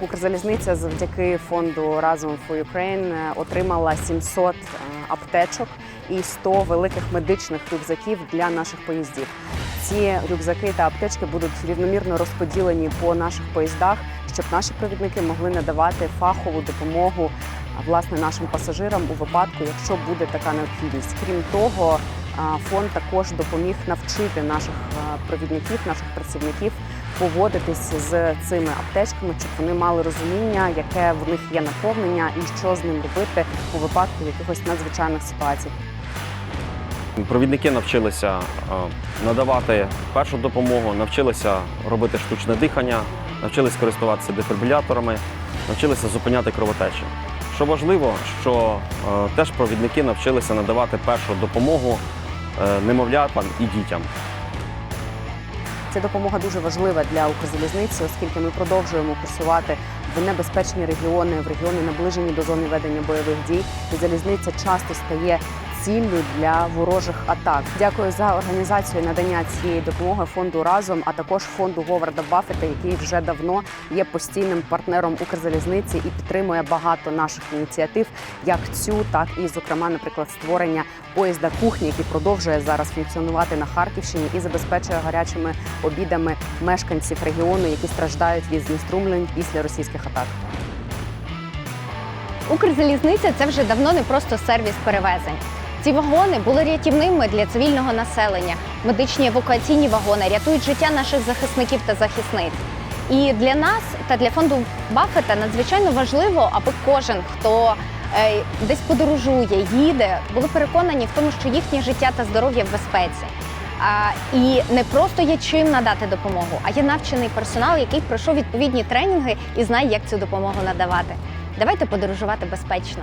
Укрзалізниця завдяки фонду Разом for Ukraine е, отримала 700 е, аптечок і 100 великих медичних рюкзаків для наших поїздів. Ці рюкзаки та аптечки будуть рівномірно розподілені по наших поїздах, щоб наші провідники могли надавати фахову допомогу власне нашим пасажирам у випадку, якщо буде така необхідність. Крім того, а, фонд також допоміг навчити наших провідників, наших працівників поводитись з цими аптечками, щоб вони мали розуміння, яке в них є наповнення і що з ним робити у випадку якихось надзвичайних ситуацій. Провідники навчилися е, надавати першу допомогу, навчилися робити штучне дихання, навчилися користуватися дефібриляторами, навчилися зупиняти кровотечі. Що важливо, що е, теж провідники навчилися надавати першу допомогу е, немовлятам і дітям. Ця допомога дуже важлива для Укрзалізниці, оскільки ми продовжуємо курсувати в небезпечні регіони, в регіони наближені до зони ведення бойових дій. І залізниця часто стає ціллю для ворожих атак. Дякую за організацію надання цієї допомоги фонду разом, а також фонду Говарда Баффета, який вже давно є постійним партнером Укрзалізниці і підтримує багато наших ініціатив, як цю, так і, зокрема, наприклад, створення поїзда кухні, який продовжує зараз функціонувати на Харківщині і забезпечує гарячими обідами мешканців регіону, які страждають від знеструмлень після російських атак. Укрзалізниця це вже давно не просто сервіс перевезень. Ці вагони були рятівними для цивільного населення. Медичні евакуаційні вагони рятують життя наших захисників та захисниць. І для нас та для фонду Баффета надзвичайно важливо, аби кожен, хто е, десь подорожує, їде, були переконані в тому, що їхнє життя та здоров'я в безпеці. А, і не просто є чим надати допомогу, а є навчений персонал, який пройшов відповідні тренінги і знає, як цю допомогу надавати. Давайте подорожувати безпечно.